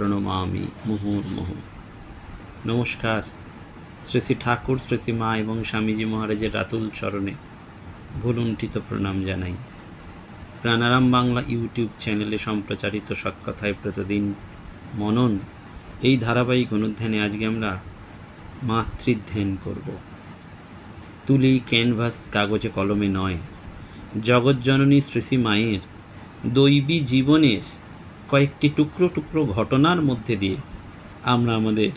প্রণমামি মুহুর্মুহু নমস্কার শ্রী শ্রী ঠাকুর শ্রী শ্রী মা এবং স্বামীজি মহারাজের রাতুল চরণে ভুলুণ্ঠিত প্রণাম জানাই। প্রাণারাম বাংলা ইউটিউব চ্যানেলে সম্প্রচারিত সৎকথায় প্রতিদিন মনন, এই ধারাবাহিক অনুধ্যানে আজকে আমরা মাতৃধ্যান করব। তুলি ক্যানভাস কাগজে কলমে নয় জগজ্জননী শ্রীশ্রী মায়ের দৈবী জীবনের কয়েকটি টুকরো টুকরো ঘটনার মধ্যে দিয়ে আমরা আমাদের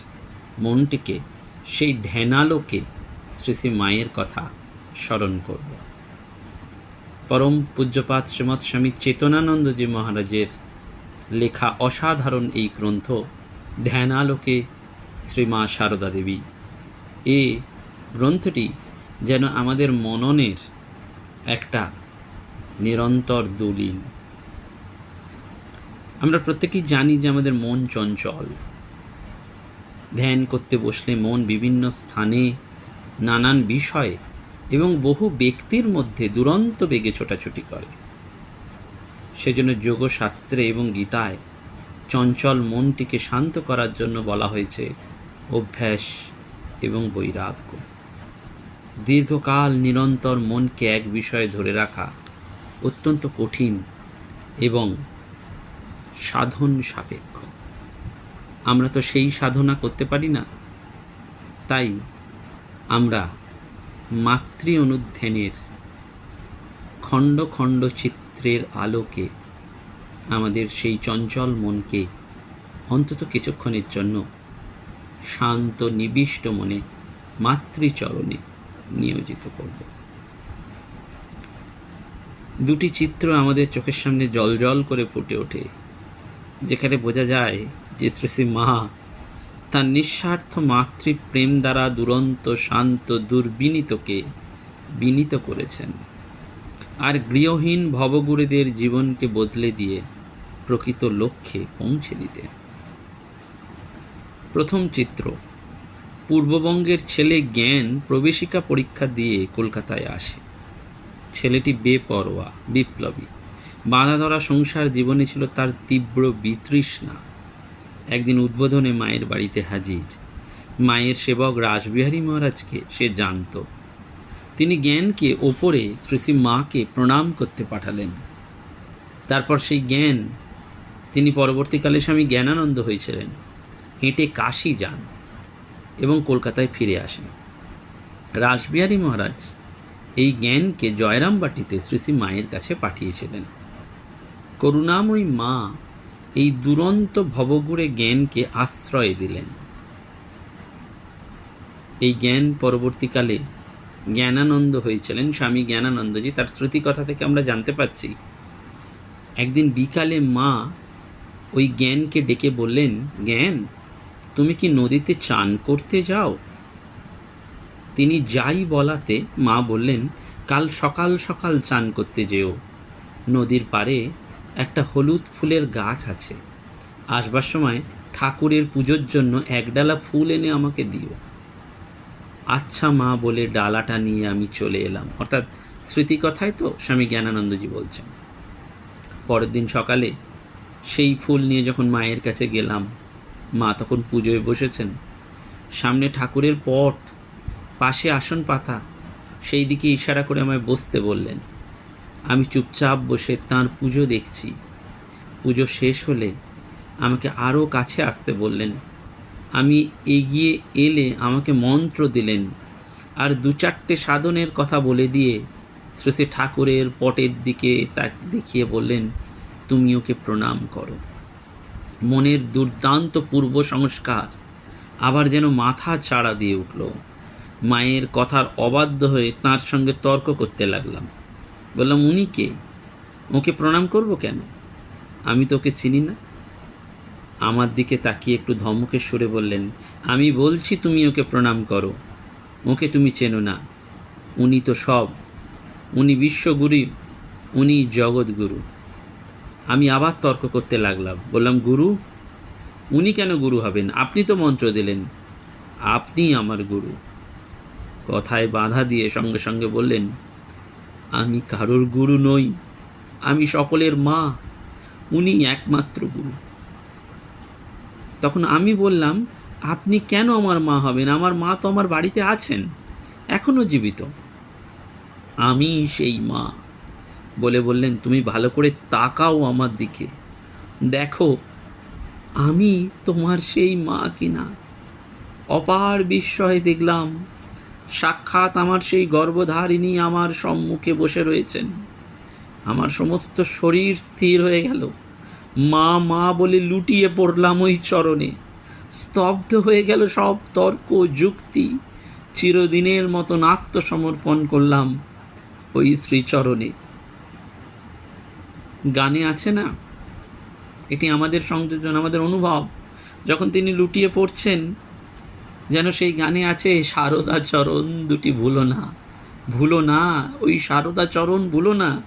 মনটিকে সেই ধ্যানালোকে শ্রীশ্রী মায়ের কথা স্মরণ করব। পরম পূজ্যপাত শ্রীমৎ স্বামী চেতনানন্দজি মহারাজের লেখা অসাধারণ এই গ্রন্থ ধ্যানালোকে শ্রীমা সারদা দেবী। এ গ্রন্থটি যেন আমাদের মননের একটা নিরন্তর দলিল। আমরা প্রত্যেকেই জানি যে আমাদের মন চঞ্চল। ধ্যান করতে বসলে মন বিভিন্ন স্থানে নানান বিষয়ে এবং বহু ব্যক্তির মধ্যে দুরন্ত বেগে ছোটাছুটি করে। সেজন্য যোগশাস্ত্রে এবং গীতায় চঞ্চল মনটিকে শান্ত করার জন্য বলা হয়েছে অভ্যাস এবং বৈরাগ্য। দীর্ঘকাল নিরন্তর মনকে এক বিষয়ে ধরে রাখা অত্যন্ত কঠিন এবং সাধন সাপেক্ষ। আমরা তো সেই সাধনা করতে পারি না। তাই আমরা মাতৃ অনুধ্যানের খণ্ড খণ্ড চিত্রের আলোকে আমাদের সেই চঞ্চল মনকে অন্তত কিছুক্ষণের জন্য শান্ত, নিবিষ্ট মনে মাতৃচরণে নিয়োজিত করব। দুটি চিত্র আমাদের চোখের সামনে জল জল করে ফুটে ওঠে। যেখানে বোঝা যায় যে শ্রী শ্রী মা তার নিঃস্বার্থ মাতৃপ্রেম দ্বারা দুরন্ত, শান্ত, দুর্বিনীতকে বিনীত করেছেন। আর গৃহহীন ভবগুরুদের জীবনকে বদলে দিয়ে প্রকৃত লক্ষ্যে পৌঁছে দিতে। প্রথম চিত্র, পূর্ববঙ্গের ছেলে জ্ঞান প্রবেশিকা পরীক্ষা দিয়ে কলকাতায় আসে। ছেলেটি বেপরোয়া, বিপ্লবী। বাঁধা ধরা সংসার জীবনে ছিল তার তীব্র বিতৃষ্ণা। একদিন উদ্বোধনে মায়ের বাড়িতে হাজির। মায়ের সেবক রাসবিহারী মহারাজকে সে জানত। তিনি জ্ঞানকে ওপরে শ্রী শ্রী মাকে প্রণাম করতে পাঠালেন। তারপর সেই জ্ঞান, তিনি পরবর্তীকালে স্বামী জ্ঞানানন্দ হয়েছিলেন। হেঁটে কাশি যান এবং কলকাতায় ফিরে আসেন। রাসবিহারী মহারাজ এই জ্ঞানকে জয়রামবাটিতে শ্রী শ্রী মায়ের কাছে পাঠিয়েছিলেন। করুণাময়ী মা এই দুরন্ত ভবগুড়ে জ্ঞানকে আশ্রয় দিলেন। এই জ্ঞান পরবর্তীকালে জ্ঞানানন্দ হয়েছিলেন। স্বামী জ্ঞানানন্দজি তার স্মৃতিকথা থেকে আমরা জানতে পাচ্ছি একদিন বিকালে মা ওই জ্ঞানকে ডেকে বললেন, জ্ঞান, তুমি কি নদীতে চান করতে যাও? তিনি যাই বলাতে মা বললেন, কাল সকাল সকাল চান করতে যেও। নদীর পাড়ে একটা হলুদ ফুলের গাছ আছে। আসবার সময় ঠাকুরের পুজোর জন্য এক ডালা ফুল এনে আমাকে দিও। আচ্ছা মা বলে ডালাটা নিয়ে আমি চলে এলাম। অর্থাৎ স্মৃতিকথায় তো স্বামী জ্ঞানানন্দজি বলছেন। পরের দিন সকালে সেই ফুল নিয়ে যখন মায়ের কাছে গেলাম, মা তখন পুজোয় বসেছেন। সামনে ঠাকুরের পট, পাশে আসন পাতা, সেই দিকে ইশারা করে আমায় বসতে বললেন। আমি চুপচাপ বসে তাঁর পুজো দেখছি। পুজো শেষ হলে আমাকে আরও কাছে আসতে বললেন। আমি এগিয়ে এলে আমাকে মন্ত্র দিলেন আর দু চারটে সাধনের কথা বলে দিয়ে শ্রী ঠাকুরের পটের দিকে তা দেখিয়ে বললেন, তুমি ওকে প্রণাম করো। মনের দুর্দান্ত পূর্ব সংস্কার আবার যেন মাথা চাড়া দিয়ে উঠল। মায়ের কথার অবাধ্য হয়ে তার সঙ্গে তর্ক করতে লাগলাম। বললাম, উনি কে? ওকে প্রণাম করব কেন? আমি তো ওকে চিনি না। আমার দিকে তাকিয়ে একটু ধমকের সুরে বললেন, আমি বলছি তুমি ওকে প্রণাম করো। ওকে তুমি চেনো না। উনি তো সব। উনি বিশ্বগুরু, উনি জগৎগুরু। আমি আবার তর্ক করতে লাগলাম। বললাম, গুরু, উনি কেন গুরু হবেন? আপনি তো মন্ত্র দিলেন। আপনি আমার গুরু। কথায় বাধা দিয়ে সঙ্গে সঙ্গে বললেন আমি কারোর গুরু নই, আমি সকলের মা, উনি একমাত্র গুরু। তখন আমি বললাম, আপনি কেন আমার মা হবেন? আমার মা তো আমার বাড়িতে আছেন এখনও জীবিত। আমি সেই মা। বলে বললেন, তুমি ভালো করে তাকাও আমার দিকে। দেখো, আমি তোমার সেই মা কিনা। অপার বিস্ময়ে দেখলাম সাক্ষাৎ আমার সেই গর্ভধারিণী আমার সম্মুখে বসে রয়েছেন। আমার সমস্ত শরীর স্থির হয়ে গেল। মা মা বলে লুটিয়ে পড়লাম ওই চরণে। স্তব্ধ হয়ে গেল সব তর্ক, যুক্তি। চিরদিনের মতন আত্মসমর্পণ করলাম ওই শ্রীচরণে। গানে আছে না? এটি আমাদের সংযোজন, আমাদের অনুভব। যখন তিনি লুটিয়ে পড়ছেন যেন সেই গানে আছে, সারদা চরণ দুটি ভুলো না। ভুলো না, ওই সারদা চরণ ভুলো না।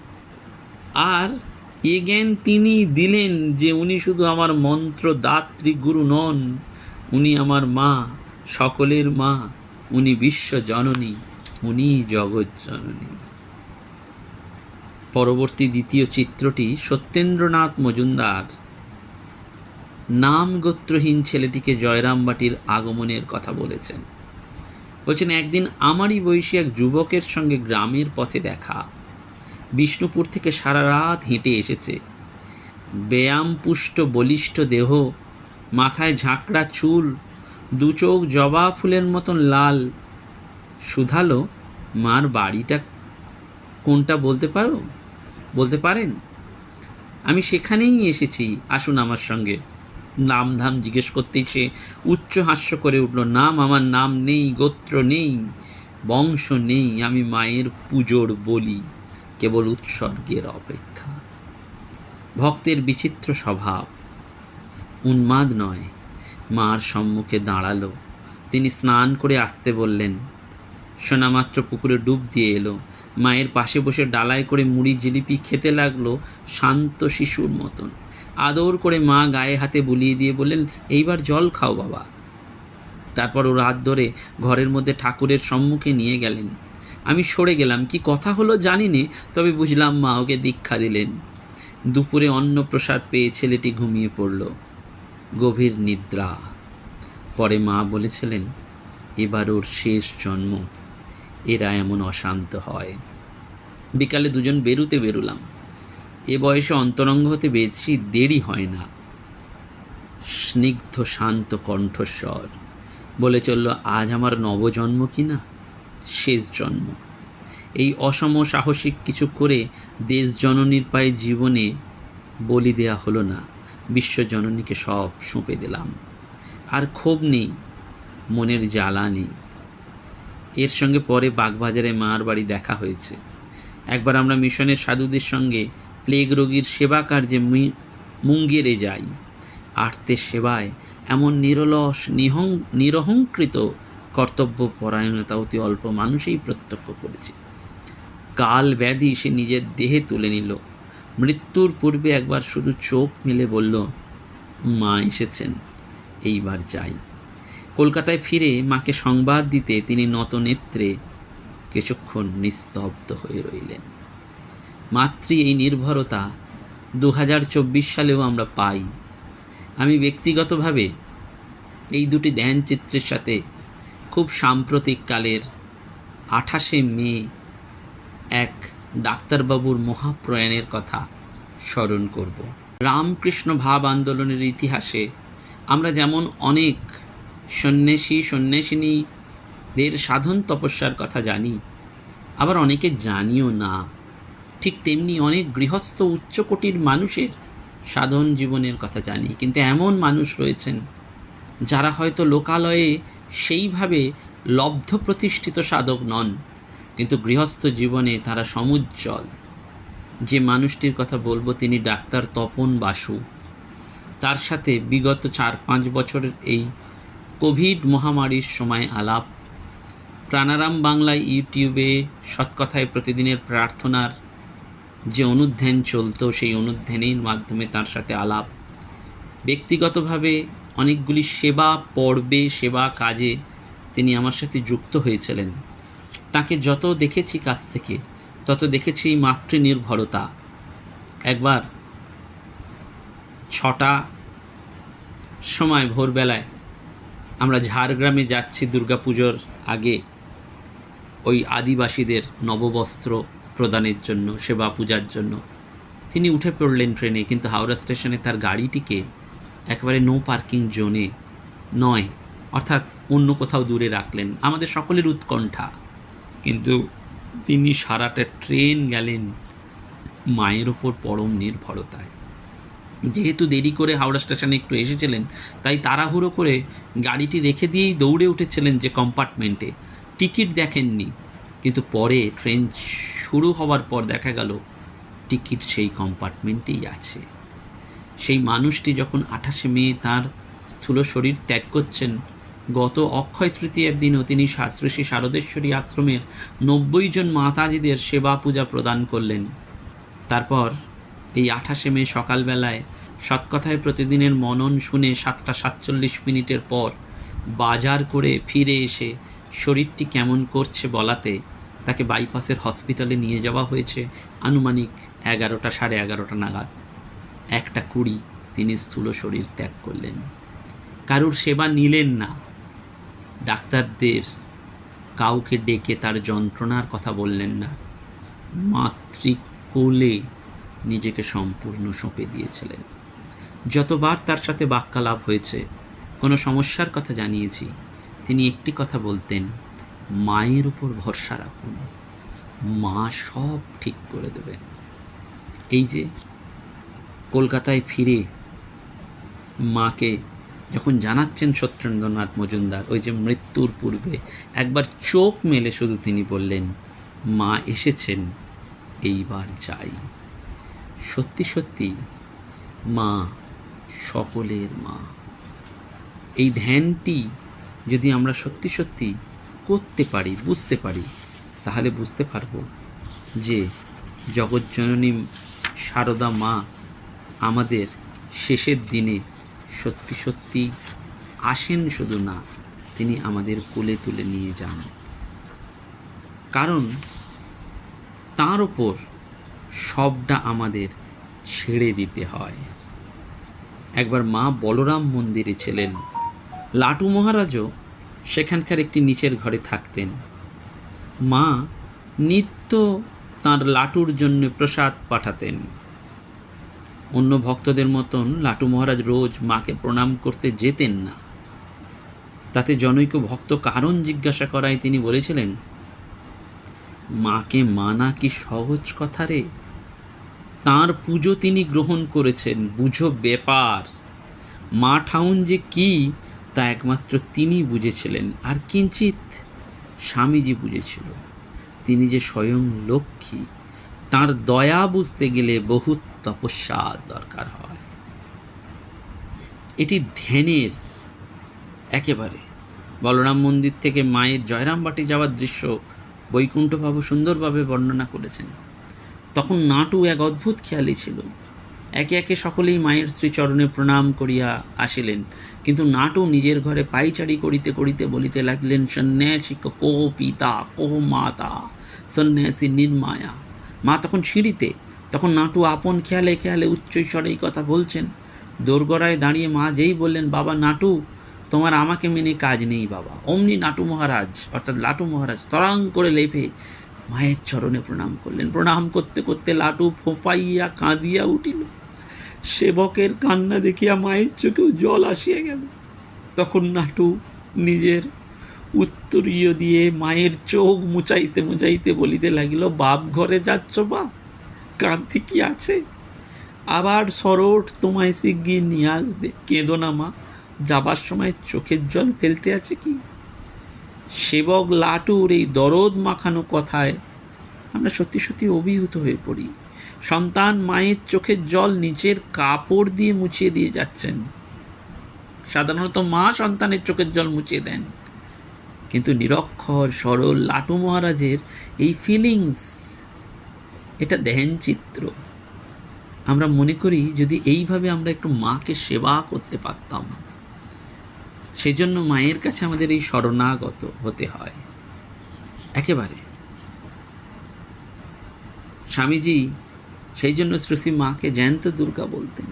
আর এ জ্ঞান তিনি দিলেন যে উনি শুধু আমার মন্ত্র দাত্রী গুরু নন, উনি আমার মা, সকলের মা, উনি বিশ্ব জননী, উনি জগৎ জননী। পরবর্তী দ্বিতীয় চিত্রটি সত্যেন্দ্রনাথ মজুমদার নাম গোত্রহীন ছেলেটিকে জয়রামবাটির আগমনের কথা বলেছেন। বলছেন, একদিন আমারই বয়সী এক যুবকের সঙ্গে গ্রামের পথে দেখা। বিষ্ণুপুর থেকে সারা রাত হেঁটে এসেছে। ব্যায়ামপুষ্ট বলিষ্ঠ দেহ, মাথায় ঝাঁকড়া চুল, দু চোখ জবা ফুলের মতন লাল। শুধালো, মার বাড়িটা কোনটা বলতে পারো? বলতে পারেন? আমি সেখানেই এসেছি। আসুন আমার সঙ্গে। নাম ধাম জিজ্ঞেস করতেই সে উচ্চ হাস্য করে উঠল, নাম আমার নাম নেই, গোত্র নেই, বংশ নেই, আমি মায়ের পুজোর বলি, কেবল উৎসর্গের অপেক্ষা। ভক্তের বিচিত্র স্বভাব। উন্মাদ নয়, মার সম্মুখে দাঁড়াল। তিনি স্নান করে আসতে বললেন। সোনামাত্র পুকুরে ডুব দিয়ে এলো। মায়ের পাশে বসে ডালায় করে মুড়ি জিলিপি খেতে লাগল শান্ত শিশুর মতন। আদর করে মা গায়ে হাতে বুলিয়ে দিয়ে বললেন, এইবার জল খাও বাবা। তারপর ও রাত ধরে ঘরের মধ্যে ঠাকুরের সম্মুখে নিয়ে গেলেন। আমি সরে গেলাম, কি কথা হলো জানি নে তবে বুঝলাম মা ওকে দীক্ষা দিলেন। দুপুরে অন্নপ্রসাদ পেয়ে ছেলেটি ঘুমিয়ে পড়ল। গভীর নিদ্রা। পরে মা বলেছিলেন, এবার ওর শেষ জন্ম। এরা এমন অশান্ত হয়। বিকালে দুজন বেরুতে বেরুলাম। এ বয়সে অন্তরঙ্গ হতে বেশি দেরি হয় না। স্নিগ্ধ শান্ত কণ্ঠস্বর। বলে চলল, আজ আমার নবজন্ম কি না? শেষ জন্ম। এই অসম সাহসিক কিছু করে দেশ জননীর পায়ে জীবনে বলি দেয়া হলো না। বিশ্বজননীকে সব সঁপে দিলাম। আর ক্ষোভ নেই, মনের জ্বালা নেই। এর সঙ্গে পরে বাগবাজারে মার বাড়ি দেখা হয়েছে। একবার আমরা মিশনের সাধুদের সঙ্গে প্লেগ রোগীর সেবা কার্যে মুঙ্গেরে যাই। আর্তের সেবায় এমন নিরলস, নিহং, নিরহংকৃত কর্তব্য পরায়ণতা অতি অল্প মানুষই প্রত্যক্ষ করেছে। কাল ব্যাধি সে নিজের দেহে তুলে নিল। মৃত্যুর পূর্বে একবার শুধু চোখ মেলে বলল, মা এসেছেন, এইবার যাই। কলকাতায় ফিরে মাকে সংবাদ দিতে তিনি নত নেত্রে কিছুক্ষণ নিস্তব্ধ হয়ে রইলেন। মাতৃ এই নির্ভরতা দু হাজার চব্বিশ সালেও আমরা পাই। আমি ব্যক্তিগতভাবে এই দুটি ধ্যানচিত্রের সাথে খুব সাম্প্রতিক কালের আঠাশে মে এক ডাক্তারবাবুর মহাপ্রয়াণের কথা স্মরণ করব। রামকৃষ্ণ ভাব আন্দোলনের ইতিহাসে আমরা যেমন অনেক সন্ন্যাসী, সন্ন্যাসিনীদের সাধন তপস্যার কথা জানি, আবার অনেকে জানিও না। ঠিক তেমনি অনেক গৃহস্থ উচ্চকোটির মানুষের সাধন জীবনের কথা জানি। কিন্তু এমন মানুষ রয়েছেন, যারা হয়তো লোকালয়ে সেইভাবে লব্ধ প্রতিষ্ঠিত সাধক নন, কিন্তু গৃহস্থ জীবনে তারা সমুজ্জ্বল। যে মানুষটির কথা বলব তিনি ডাক্তার তপন বাসু। তার সাথে বিগত চার পাঁচ বছরের এই কোভিড মহামারীর সময় আলাপ। প্রাণারাম বাংলায় ইউটিউবে সৎকথায় প্রতিদিনের প্রার্থনার যে অনুধ্যান চলতো, সেই অনুধ্যানের মাধ্যমে তার সাথে আলাপ। ব্যক্তিগতভাবে অনেকগুলি সেবা পর্বে, সেবা কাজে তিনি আমার সাথে যুক্ত হয়েছিলেন। তাকে যত দেখেছি কাছ থেকে, তত দেখেছি মাতৃনির্ভরতা। একবার ছটা সময় ভোরবেলায় আমরা ঝাড়গ্রামে যাচ্ছি দুর্গাপুজোর আগে, ওই আদিবাসীদের নববস্ত্র প্রদানের জন্য, সেবা পূজার জন্য। তিনি উঠে পড়লেন ট্রেনে, কিন্তু হাওড়া স্টেশনে তার গাড়িটিকে একেবারে নো পার্কিং জোনে নয়, অর্থাৎ অন্য কোথাও দূরে রাখলেন। আমাদের সকলের উৎকণ্ঠা। কিন্তু তিনি সারাটা ট্রেন গেলেন মায়ের ওপর পরম নির্ভরতায়। যেহেতু দেরি করে হাওড়া স্টেশনে একটু এসেছিলেন, তাই তাড়াহুড়ো করে গাড়িটি রেখে দিয়েই দৌড়ে উঠেছিলেন যে কম্পার্টমেন্টে টিকিট দেখেননি, কিন্তু পরে ট্রেন শুরু হওয়ার পর দেখা গেল, টিকিট সেই কম্পার্টমেন্টেই আছে। সেই মানুষটি যখন আঠাশে মে তার স্থূল শরীর ত্যাগ করছেন, গত অক্ষয় তৃতীয়ের দিনও তিনি শাস্ত্রী শারদেশ্বরী আশ্রমের নব্বই জন মাতাজিদের সেবা পূজা প্রদান করলেন। তারপর এই আঠাশে মে সকালবেলায় সৎকথায় প্রতিদিনের মনন শুনে সাতটা সাতচল্লিশ মিনিটের পর বাজার করে ফিরে এসে শরীরটি কেমন করছে বলাতে তাকে বাইপাসের হসপিটালে নিয়ে যাওয়া হয়েছে আনুমানিক এগারোটা, সাড়ে এগারোটা নাগাদ। একটা কুড়ি তিনি স্থূল শরীর ত্যাগ করলেন। কারুর সেবা নিলেন না। ডাক্তারদের কাউকে ডেকে তার যন্ত্রণার কথা বললেন না। মাতৃকোলে নিজেকে সম্পূর্ণ সঁপে দিয়েছিলেন। যতবার তার সাথে বাক্যালাপ হয়েছে, কোনো সমস্যার কথা জানিয়েছি, তিনি একটি কথা বলতেন মায়ের উপর ভরসা রাখুন। মা সব ঠিক করে দেবেন এই যে কলকাতায় ফিরে মাকে যখন জানাচ্ছেন সত্যেন্দ্রনাথ মজুমদার, ওই যে মৃত্যুর পূর্বে একবার চোখ মেলে শুধু তিনি বললেন, মা এসেছেন, এইবার যাই। সত্যি সত্যি, মা সকলের মা। এই ধ্যানটি যদি আমরা সত্যি সত্যি করতে পারি, বুঝতে পারি, তাহলে বুঝতে পারব যে জগজ্জননী সারদা মা আমাদের শেষের দিনে সত্যি সত্যি আসেন শুধু না, তিনি আমাদের কোলে তুলে নিয়ে যান। কারণ তার ওপর সবটা আমাদের ছেড়ে দিতে হয়। একবার মা বলরাম মন্দিরে ছিলেন, লাটু মহারাজও সেখানকার একটি নিচের ঘরে থাকতেন। মা নিত্য তার লাটুর জন্য প্রসাদ পাঠাতেন। অন্য ভক্তদের মতন লাটু মহারাজ রোজ মাকে প্রণাম করতে যেতেন না। তাতে জনৈক ভক্ত কারণ জিজ্ঞাসা করায় তিনি বলেছিলেন, মাকে মানা কি সহজ কথা রে? তাঁর পুজো তিনি গ্রহণ করেছেন, বুঝো ব্যাপার। মা ঠাউন যে কি তা একমাত্র তিনি বুঝেছিলেন, আর কিঞ্চিত স্বামীজি বুঝেছিল। তিনি যে স্বয়ং লক্ষ্মী, তার দয়া বুঝতে গেলে বহু তপস্যা দরকার হয়। এটি ধ্যানের একেবারে। বলরাম মন্দির থেকে মায়ের জয়রামবাটি যাওয়ার দৃশ্য বৈকুণ্ঠবাবু সুন্দরভাবে বর্ণনা করেছেন। তখন নাটু এক অদ্ভুত খেয়ালি ছিল। একে একে সকলেই মায়ের শ্রীচরণে প্রণাম করিয়া আসিলেন। কিন্তু নাটু নিজের ঘরে পাইচারি করিতে করিতে বলিতে লাগলেন, সন্ন্যাসী কো পিতা, কো মাতা, সন্ন্যাসী নির্মায়া। মা তখন সিঁড়িতে, তখন নাটু আপন খেয়ালে খেয়ালে উচ্চস্বরে এই কথা বলছেন। দোরগড়ায় দাঁড়িয়ে মা যেই বললেন, বাবা নাটু, তোমার আমাকে মেনে কাজ নেই বাবা। অমনি নাটু মহারাজ, অর্থাৎ লাটু মহারাজ তরাং করে লেপে মায়ের চরণে প্রণাম করলেন। প্রণাম করতে করতে লাটু ফোপাইয়া কাঁদিয়া উঠিল। সেবকের কান্না দেখিয়া মায়ের চোখেও জল আসিয়া গেল। তখন নাটু নিজের উত্তরীয় দিয়ে মায়ের চোখ মুচাইতে মুচাইতে বলিতে লাগিল, বাপ ঘরে যাচ্ছ বা কাঁদতে কি আছে? আবার সরোট তোমায় শিগগির নিয়ে আসবে। কেঁদো না মা, যাবার সময় চোখের জল ফেলতে আছে কি? সেবক লাটুর এই দরদ মাখানো কথায় আমরা সত্যি সত্যি অভিভূত হয়ে পড়ি। সন্তান মায়ের চোখের জল নিচের কাপড় দিয়ে মুছিয়ে দিয়ে যাচ্ছেন। সাধারণত মা সন্তানের চোখের জল মুছিয়ে দেন। কিন্তু নিরক্ষর, সরল লাটু মহারাজের এই ফিলিংস এটা ধ্যান চিত্র। আমরা মনে করি যদি এইভাবে আমরা একটু মাকে সেবা করতে পারতাম, সেজন্য মায়ের কাছে আমাদের এই শরণাগত হতে হয়। একেবারে। স্বামীজি সেই জন্য শ্রী মাকে জ্যান্ত দুর্গা বলতেন।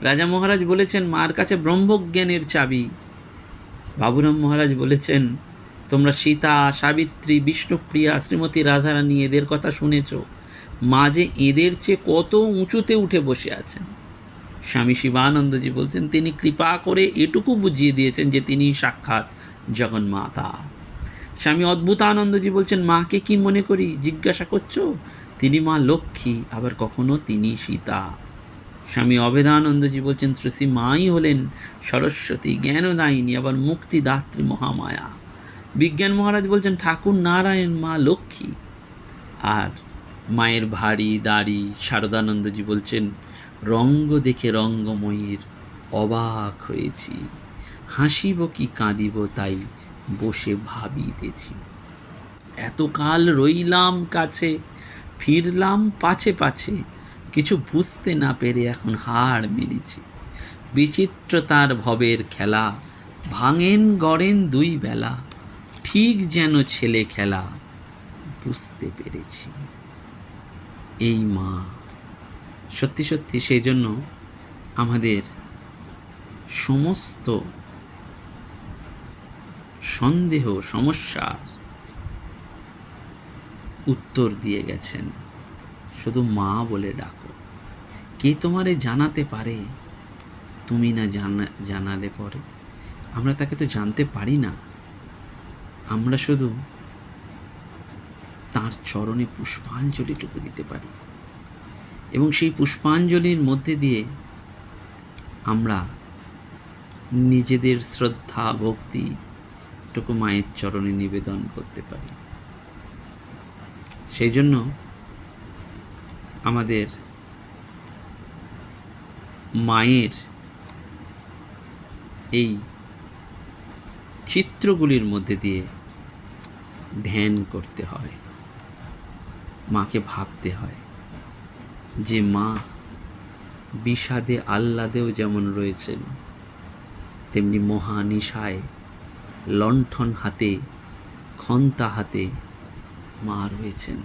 রাজা মহারাজ বলেছেন, মার কাছে ব্রহ্মজ্ঞানের চাবি। বাবুরাম মহারাজ বলেছেন, তোমরা সীতা, সাবিত্রী, বিষ্ণুপ্রিয়া, শ্রীমতী রাধারানী এদের কথা শুনেছ। মা যে এদের চেয়ে কত উঁচুতে উঠে বসে আছেন। স্বামী শিবানন্দজি বলছেন, তিনি কৃপা করে এটুকু বুঝিয়ে দিয়েছেন যে তিনি সাক্ষাৎ জগন্মাতা। স্বামী অদ্ভুতানন্দজি বলছেন, মাকে কি মনে করি? জিজ্ঞাসা করছ? তিনি মা লক্ষ্মী, আবার কখনো তিনি সীতা। স্বামী অবেদানন্দজি বলছেন শ্রী মাই হলেন সরস্বতী, জ্ঞানদায়িনী, আবার মুক্তিদাত্রী মহামায়া। বিজ্ঞান মহারাজ বলছেন, ঠাকুর নারায়ণ মা লক্ষ্মী। আর মায়ের ভারী দাড়ি শারদানন্দজি বলছেন, রঙ্গ দেখে রঙ্গময়ীর অবাক হয়েছি। হাসিব কি কাঁদিব তাই বসে ভাবিতেছি। এতকাল রইলাম কাছে ফিরলাম পাছে পাছে। কিছু বুঝতে না পেরে এখন হাড় মেনেছি বিচিত্র তার ভবের খেলা, ভাঙেন গড়েন দুই বেলা, ঠিক যেন ছেলে খেলা বুঝতে পেরেছি। এই মা, সত্যি সত্যি সেই জন্য আমাদের সমস্ত সন্দেহ, সমস্যার উত্তর দিয়ে গেছেন, শুধু মা বলে ডাকো। কে তোমারে জানাতে পারে? তুমি না জানা, জানালে পরে। আমরা তাকে তো জানতে পারি না। আমরা শুধু তার চরণে পুষ্পাঞ্জলিটুকু দিতে পারি। এবং সেই পুষ্পাঞ্জলির মধ্যে দিয়ে আমরা নিজেদের শ্রদ্ধা, ভক্তি টুকু মায়ের চরণে নিবেদন করতে পারি। সেই জন্য আমাদের মায়ের এই চিত্রগুলির মধ্যে দিয়ে ধ্যান করতে হয়, মাকে ভাবতে হয় যে, মা, বিষাদে আহ্লাদেও যেমন রয়েছেন, তেমনি মহানিশায় লণ্ঠন হাতে খন্তা হাতে মা রয়েছেন।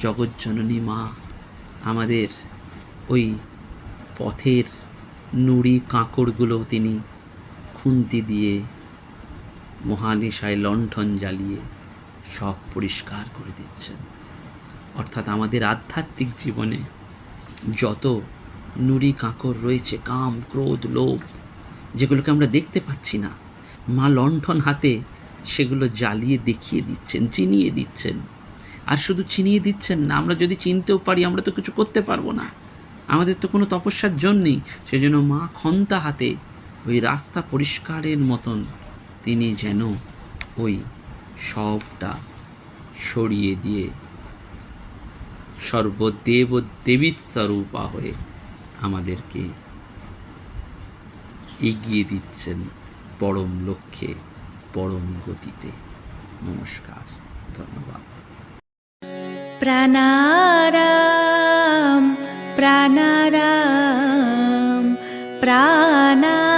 জগজ্জননী মা, আমাদের ওই পথের নুড়ি কাঁকড়গুলো তিনি খুন্তি দিয়ে মহানিশায় লণ্ঠন জ্বালিয়ে সব পরিষ্কার করে দিচ্ছেন। অর্থাৎ আমাদের আধ্যাত্মিক জীবনে যত নুড়ি কাঁকড় রয়েছে, কাম, ক্রোধ, লোভ, যেগুলোকে আমরা দেখতে পাচ্ছি না, মা লণ্ঠন হাতে সেগুলো জ্বালিয়ে দেখিয়ে দিচ্ছেন, চিনিয়ে দিচ্ছেন। আর শুধু চিনিয়ে দিচ্ছেন না, আমরা যদি চিনতেও পারি, আমরা তো কিছু করতে পারব না। আমাদের তো কোনো তপস্যার জন্যই সেজন্য মা ক্ষন্তা হাতে ওই রাস্তা পরিষ্কারের মতন তিনি যেন ওই সবটা সরিয়ে দিয়ে সর্বদেব দেবীস্বরূপা হয়ে আমাদেরকে এগিয়ে দিচ্ছেন পরম লক্ষ্যে। পরম গতিতে। নমস্কার ধন্যবাদ। প্রাণারাম প্রাণারাম প্রাণা